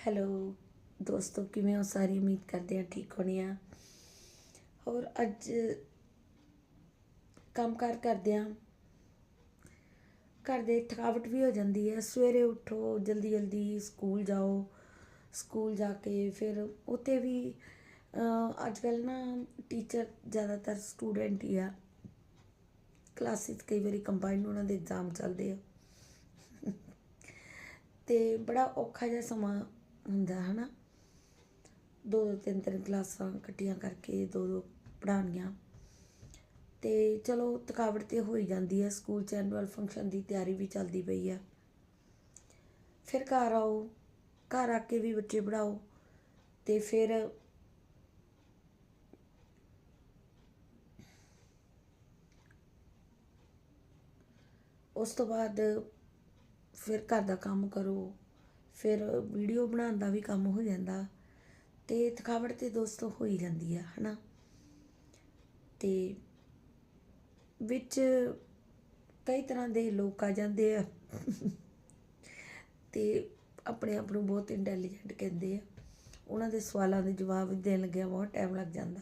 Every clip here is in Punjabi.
ਹੈਲੋ ਦੋਸਤੋ, ਕਿਵੇਂ ਹੋ? ਸਾਰੀ ਉਮੀਦ ਕਰਦੇ ਆ ਠੀਕ ਹੋਣੇ ਆ। ਹੋਰ, ਅੱਜ ਕੰਮ ਕਾਰ ਕਰਦੇ ਆ ਘਰ ਦੇ ਥਕਾਵਟ ਵੀ ਹੋ ਜਾਂਦੀ ਹੈ। ਸਵੇਰੇ ਉੱਠੋ ਜਲਦੀ ਜਲਦੀ ਸਕੂਲ ਜਾਓ। ਸਕੂਲ ਜਾ ਕੇ ਫਿਰ ਉੱਥੇ ਵੀ ਅੱਜ ਕੱਲ ਨਾ ਟੀਚਰ ਜ਼ਿਆਦਾਤਰ ਸਟੂਡੈਂਟ ਹੀ ਆ। ਕਲਾਸਿਸ ਕਈ ਵਾਰੀ ਕੰਬਾਈਨ ਉਹਨਾਂ ਦੇ ਐਗਜ਼ਾਮ ਚੱਲਦੇ ਆ। ਤੇ ਬੜਾ ਔਖਾ ਜਿਹਾ ਸਮਾਂ ਹੁੰਦਾ, ਹਨਾ? ਦੋ ਦੋ, ਤਿੰਨ ਤਿੰਨ ਕਲਾਸਾਂ ਇਕੱਠੀਆਂ ਕਰਕੇ ਦੋ ਦੋ ਪੜ੍ਹਾਉਣੀਆਂ। ਤੇ ਚਲੋ, ਥਕਾਵਟ ਤੇ ਹੋਈ ਜਾਂਦੀ ਹੈ ਸਕੂਲ ਚ ਐਨੂਅਲ ਫੰਕਸ਼ਨ ਦੀ ਤਿਆਰੀ ਵੀ ਚੱਲਦੀ ਪਈ ਆ। ਫਿਰ ਘਰ ਆਓ, ਘਰ ਆ ਕੇ ਵੀ ਬੱਚੇ ਪੜਾਓ ਤੇ ਫਿਰ ਉਸ ਤੋਂ ਬਾਅਦ ਫਿਰ ਘਰ ਦਾ ਕੰਮ ਕਰੋ। ਫਿਰ ਵੀਡੀਓ ਬਣਾਉਣ ਦਾ ਵੀ ਕੰਮ ਹੋ ਜਾਂਦਾ ਤੇ ਥਕਾਵਟ ਤੇ ਦੋਸਤੋ ਹੋ ਹੀ ਜਾਂਦੀ ਆ, ਹਨਾ? ਤੇ ਵਿੱਚ ਕਈ ਤਰ੍ਹਾਂ ਦੇ ਲੋਕ ਆ ਜਾਂਦੇ ਆ। ਤੇ ਆਪਣੇ ਆਪ ਨੂੰ ਬਹੁਤ ਇੰਟੈਲੀਜੈਂਟ ਕਹਿੰਦੇ ਆ। ਉਹਨਾਂ ਦੇ ਸਵਾਲਾਂ ਦੇ ਜਵਾਬ ਦੇਣ ਲੱਗਿਆ ਬਹੁਤ ਟਾਈਮ ਲੱਗ ਜਾਂਦਾ।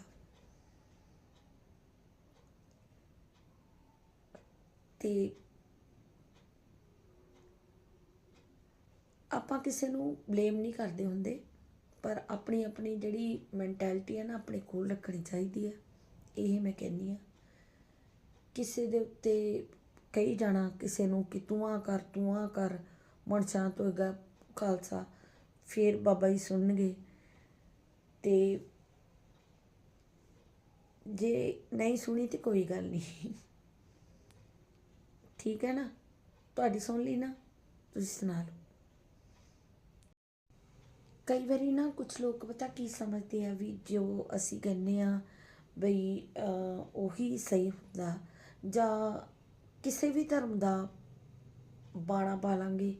ਤੇ ਆਪਾਂ ਕਿਸੇ ਨੂੰ ਬਲੇਮ ਨਹੀਂ ਕਰਦੇ ਹੁੰਦੇ, ਪਰ ਆਪਣੀ ਆਪਣੀ ਜਿਹੜੀ ਮੈਂਟੈਲਿਟੀ ਹੈ ਨਾ ਆਪਣੇ ਕੋਲ ਰੱਖਣੀ ਚਾਹੀਦੀ ਹੈ ਇਹ ਮੈਂ ਕਹਿੰਨੀ ਆ। ਕਿਸੇ ਦੇ ਉੱਤੇ ਕਹੀ ਜਾਣਾ ਕਿਸੇ ਨੂੰ ਕਿ ਤੂੰ ਆ ਕਰ, ਤੂੰ ਆ ਕਰ, ਮਨਸ਼ਾਂ ਤੋਂ ਹੈਗਾ ਖਾਲਸਾ, ਫਿਰ ਬਾਬਾ ਜੀ ਸੁਣਨਗੇ। ਤੇ ਜੇ ਨਹੀਂ ਸੁਣੀ ਤੇ ਕੋਈ ਗੱਲ ਨਹੀਂ। ਠੀਕ ਹੈ ਨਾ? ਤੁਹਾਡੀ ਸੁਣ ਲਈ ਨਾ? ਤੁਸੀਂ ਸੁਣਾ ਲਓ। ਕਈ ਵਾਰੀ ਨਾ ਕੁਝ ਲੋਕ ਪਤਾ ਕੀ ਸਮਝਦੇ ਆ ਵੀ ਜੋ ਅਸੀਂ ਕਹਿੰਦੇ ਆ ਬਈ ਉਹੀ ਸਹੀ ਹੁੰਦਾ। ਜਾਂ ਕਿਸੇ ਵੀ ਧਰਮ ਦਾ ਬਾਣਾ ਪਾ ਲਾਂਗੇ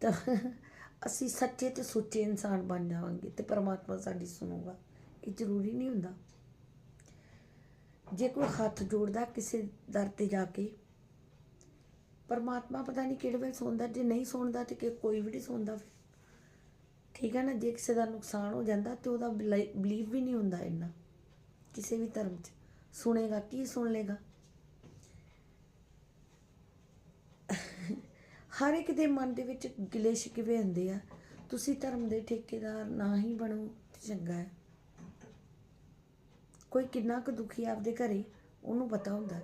ਤਾਂ ਅਸੀਂ ਸੱਚੇ ਤੇ ਸੁੱਚੇ ਇਨਸਾਨ ਬਣ ਜਾਵਾਂਗੇ ਤੇ ਪਰਮਾਤਮਾ ਸਾਡੀ ਸੁਣੂਗਾ। ਇਹ ਜ਼ਰੂਰੀ ਨਹੀਂ ਹੁੰਦਾ। ਜੇ ਕੋਈ ਹੱਥ ਜੋੜਦਾ ਕਿਸੇ ਦਰ ਤੇ ਜਾ ਕੇ, ਪਰਮਾਤਮਾ ਪਤਾ ਨਹੀਂ ਕਿਹੜੇ ਵੇਲੇ ਸੁਣਦਾ ਜੇ ਨਹੀਂ ਸੁਣਦਾ ਤੇ ਕੋਈ ਵੀ ਨਹੀਂ ਸੁਣਦਾ ਫਿਰ ਠੀਕ ਹੈ ਨਾ, ਜੇ ਕਿਸੇ ਦਾ ਨੁਕਸਾਨ ਹੋ ਜਾਂਦਾ ਤੇ ਉਹਦਾ ਬਲੀਵ ਵੀ ਨਹੀਂ ਹੁੰਦਾ ਇੰਨਾ। ਕਿਸੇ ਵੀ ਧਰਮ 'ਚ। ਸੁਣੇਗਾ, ਕੀ ਸੁਣ ਲੇਗਾ ਹਰ ਇੱਕ ਦੇ ਮਨ ਦੇ ਵਿੱਚ ਗਿਲੇ ਸ਼ਿਕਵੇ ਹੁੰਦੇ ਆ। ਤੁਸੀਂ ਧਰਮ ਦੇ ਠੇਕੇਦਾਰ ਨਾ ਹੀ ਬਣੋ ਚੰਗਾ ਹੈ। ਕੋਈ ਕਿੰਨਾ ਕੁ ਦੁਖੀ ਆਪਦੇ ਘਰੇ, ਉਹਨੂੰ ਪਤਾ ਹੁੰਦਾ।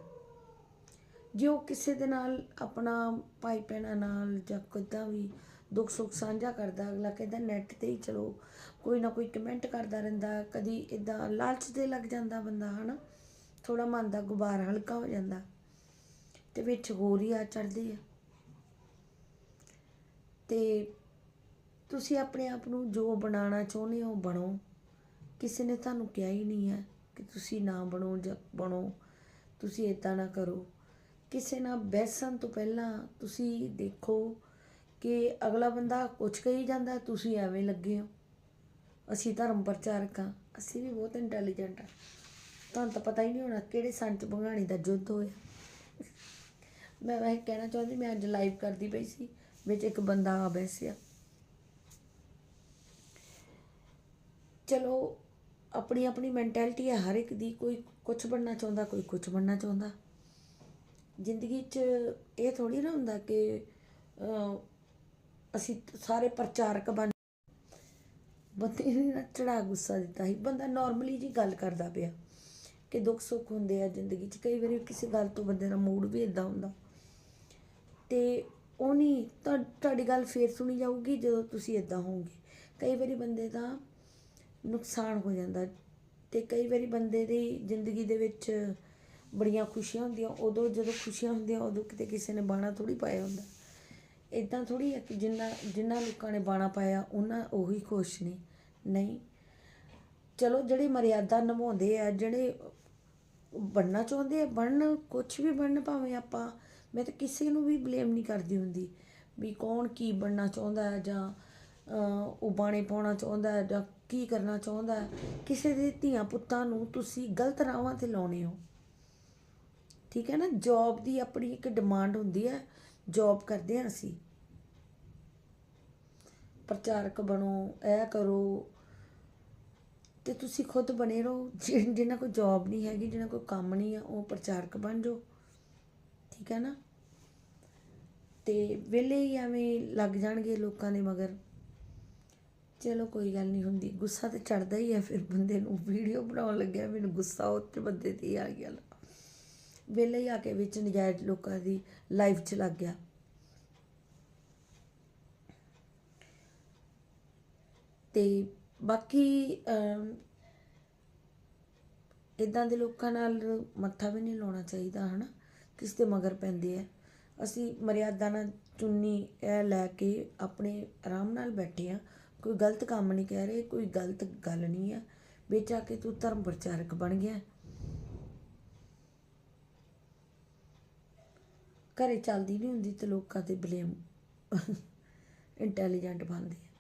ਜੇ ਉਹ ਕਿਸੇ ਦੇ ਨਾਲ ਆਪਣਾ ਭਾਈ ਭੈਣਾਂ ਨਾਲ ਜਾਂ ਕਿੱਦਾਂ ਵੀ ਦੁੱਖ ਸੁੱਖ ਸਾਂਝਾ ਕਰਦਾ, ਅਗਲਾ ਕਹਿੰਦਾ ਨੈਟ ਤੇ ਹੀ ਚਲੋ। ਕੋਈ ਨਾ ਕੋਈ ਕਮੈਂਟ ਕਰਦਾ ਰਹਿੰਦਾ, ਕਦੀ ਇਦਾਂ ਲਾਲਚ ਦੇ ਲੱਗ ਜਾਂਦਾ ਬੰਦਾ, ਹਨਾ? ਥੋੜਾ ਮਨ ਦਾ ਗੁਬਾਰ ਹਲਕਾ ਹੋ ਜਾਂਦਾ। ਤੇ ਵਿੱਚ ਹੋਰ ਹੀ ਆ ਚੜਦੇ ਆ। ਤੇ ਤੁਸੀਂ ਆਪਣੇ ਆਪ ਨੂੰ ਜੋ ਬਣਾਉਣਾ ਚਾਹੁੰਦੇ ਹੋ, ਬਣੋ। ਕਿਸੇ ਨੇ ਤੁਹਾਨੂੰ ਕਿਹਾ ਹੀ ਨਹੀਂ ਹੈ ਕਿ ਤੁਸੀਂ ਨਾ ਬਣੋ ਜਾਂ ਬਣੋ। ਤੁਸੀਂ ਇਦਾਂ ਨਾ ਕਰੋ। ਕਿਸੇ ਨਾਲ ਬਹਿਸਣ ਤੋਂ ਪਹਿਲਾਂ ਤੁਸੀਂ ਦੇਖੋ ਕਿ ਅਗਲਾ ਬੰਦਾ ਕੁਝ ਕਹੀ ਜਾਂਦਾ, ਤੁਸੀਂ ਐਵੇਂ ਲੱਗੇ ਹੋ। ਅਸੀਂ ਧਰਮ ਪ੍ਰਚਾਰਕ ਹਾਂ, ਅਸੀਂ ਵੀ ਬਹੁਤ ਇੰਟੈਲੀਜੈਂਟ ਆ ਤੁਹਾਨੂੰ ਤਾਂ ਪਤਾ ਹੀ ਨਹੀਂ ਹੋਣਾ ਕਿਹੜੇ ਸੰਚ ਬੰਗਾਣੀ ਦਾ ਯੁੱਧ ਹੋਇਆ। ਮੈਂ ਵੈਸੇ ਕਹਿਣਾ ਚਾਹੁੰਦੀ, ਮੈਂ ਅੱਜ ਲਾਈਵ ਕਰਦੀ ਪਈ ਸੀ, ਵਿੱਚ ਇੱਕ ਬੰਦਾ ਆ ਬੈਸਿਆ ਚਲੋ, ਆਪਣੀ ਆਪਣੀ ਮੈਂਟੈਲਿਟੀ ਹੈ ਹਰ ਇੱਕ ਦੀ, ਕੋਈ ਕੁਝ ਬਣਨਾ ਚਾਹੁੰਦਾ, ਕੋਈ ਕੁਝ ਬਣਨਾ ਚਾਹੁੰਦਾ। ਜ਼ਿੰਦਗੀ 'ਚ ਇਹ ਥੋੜੀ ਨਾ ਹੁੰਦਾ ਕਿ ਅਸੀਂ ਸਾਰੇ ਪ੍ਰਚਾਰਕ ਬਣ ਬੰਦੇ ਨੇ ਨਾ ਚੜਾ ਗੁੱਸਾ ਦਿੱਤਾ ਸੀ। ਬੰਦਾ ਨਾਰਮਲੀ ਜੀ ਗੱਲ ਕਰਦਾ ਪਿਆ ਕਿ ਦੁੱਖ ਸੁੱਖ ਹੁੰਦੇ ਆ ਜ਼ਿੰਦਗੀ 'ਚ। ਕਈ ਵਾਰੀ ਕਿਸੇ ਗੱਲ ਤੋਂ ਬੰਦੇ ਦਾ ਮੂਡ ਵੀ ਇਦਾਂ ਹੁੰਦਾ। ਤੇ ਉਹ ਨਹੀਂ ਤੁਹਾਡੀ ਗੱਲ ਫੇਰ ਸੁਣੀ ਜਾਊਗੀ ਜਦੋਂ ਤੁਸੀਂ ਇਦਾਂ ਹੋਵੋਗੇ। ਕਈ ਵਾਰੀ ਬੰਦੇ ਦਾ ਨੁਕਸਾਨ ਹੋ ਜਾਂਦਾ ਤੇ ਕਈ ਵਾਰੀ ਬੰਦੇ ਦੀ ਜ਼ਿੰਦਗੀ ਦੇ ਵਿੱਚ ਬੜੀਆਂ ਖੁਸ਼ੀਆਂ ਹੁੰਦੀਆਂ। ਉਦੋਂ ਜਦੋਂ ਖੁਸ਼ੀਆਂ ਹੁੰਦੀਆਂ, ਉਦੋਂ ਕਿਤੇ ਕਿਸੇ ਨੇ ਬਾਣਾ ਥੋੜੀ ਪਾਇਆ ਹੁੰਦਾ। ਇੱਦਾਂ ਥੋੜ੍ਹੀ ਹੈ ਕਿ ਜਿੰਨਾ ਜਿੰਨਾ ਲੋਕਾਂ ਨੇ ਬਾਣਾ ਪਾਇਆ, ਉਹਨਾਂ ਉਹੀ ਖੁਸ਼ ਨੇ। ਨਹੀਂ। ਚਲੋ, ਜਿਹੜੇ ਮਰਿਆਦਾ ਨਿਭਾਉਂਦੇ ਆ, ਜਿਹੜੇ ਬਣਨਾ ਚਾਹੁੰਦੇ ਆ, ਬਣਨ ਕੁਝ ਵੀ ਬਣਨ ਭਾਵੇਂ ਆਪਾਂ, ਮੈਂ ਤਾਂ ਕਿਸੇ ਨੂੰ ਵੀ ਬਲੇਮ ਨਹੀਂ ਕਰਦੀ ਹੁੰਦੀ ਵੀ ਕੌਣ ਕੀ ਬਣਨਾ ਚਾਹੁੰਦਾ ਹੈ ਜਾਂ ਉਹ ਬਾਣੇ ਪਾਉਣਾ ਚਾਹੁੰਦਾ ਹੈ ਜਾਂ ਕੀ ਕਰਨਾ ਚਾਹੁੰਦਾ ਹੈ। ਕਿਸੇ ਦੇ ਧੀਆਂ ਪੁੱਤਾਂ ਨੂੰ ਤੁਸੀਂ ਗਲਤ ਰਾਹਾਂ ਤੇ ਲਾਉਣੇ ਹੋ। ਠੀਕ ਹੈ ਨਾ? ਜੌਬ ਦੀ ਆਪਣੀ ਇੱਕ ਡਿਮਾਂਡ ਹੁੰਦੀ ਹੈ। ਜੌਬ ਕਰਦੇ ਹਾਂ ਅਸੀਂ। ਪ੍ਰਚਾਰਕ ਬਣੋ, ਇਹ ਕਰੋ। ਤੇ ਤੁਸੀਂ ਖੁਦ ਬਣੇ ਰਹੋ। ਜਿ- ਜਿਨ੍ਹਾਂ ਕੋਲ ਜੌਬ ਨਹੀਂ ਹੈਗੀ ਜਿਹਨਾਂ ਕੋਲ ਕੰਮ ਨਹੀਂ ਆ, ਉਹ ਪ੍ਰਚਾਰਕ ਬਣ ਜਾਓ। ਠੀਕ ਹੈ ਨਾ? ਤੇ ਵਿਹਲੇ ਹੀ ਐਵੇਂ ਲੱਗ ਜਾਣਗੇ ਲੋਕਾਂ ਦੇ ਮਗਰ। ਚਲੋ ਕੋਈ ਗੱਲ ਨਹੀਂ ਹੁੰਦੀ। ਗੁੱਸਾ ਤੇ ਚੜਦਾ ਹੀ ਹੈ ਫਿਰ ਬੰਦੇ ਨੂੰ। ਵੀਡੀਓ ਬਣਾਉਣ ਲੱਗਿਆ, ਮੈਨੂੰ ਗੁੱਸਾ ਉਹ ਤੇ ਬੰਦੇ ਤੇ ਆ ਗਿਆ ਵਿਹਲੇ ਹੀ ਆ ਕੇ ਵਿੱਚ ਨਜਾਇਜ਼ ਲੋਕਾਂ ਦੀ ਲਾਈਫ 'ਚ ਲੱਗ ਗਿਆ। ਤੇ ਬਾਕੀ ਇਦਾਂ ਦੇ ਲੋਕਾਂ ਨਾਲ ਮੱਥਾ ਵੀ ਨਹੀਂ ਲਾਉਣਾ ਚਾਹੀਦਾ, ਹਨਾ? ਕਿਸ ਦੇ ਮਗਰ ਪੈਂਦੇ ਆ। ਅਸੀਂ ਮਰਿਆਦਾ ਨਾਲ ਚੁੰਨੀ ਇਹ ਲੈ ਕੇ ਆਪਣੇ ਆਰਾਮ ਨਾਲ ਬੈਠੇ ਆ। ਕੋਈ ਗਲਤ ਕੰਮ ਨਹੀਂ ਕਹਿ ਰਹੇ, ਕੋਈ ਗਲਤ ਗੱਲ ਨਹੀਂ ਆ। ਵਿੱਚ ਆ ਕੇ ਤੂੰ ਧਰਮ ਪ੍ਰਚਾਰਕ ਬਣ ਗਿਆ। ਘਰੇ ਚੱਲਦੀ ਨਹੀਂ ਹੁੰਦੀ ਤੇ ਲੋਕਾਂ ਤੇ ਬਲੇਮ ਇੰਟੈਲੀਜੈਂਟ ਬਣਦੇ ਆ।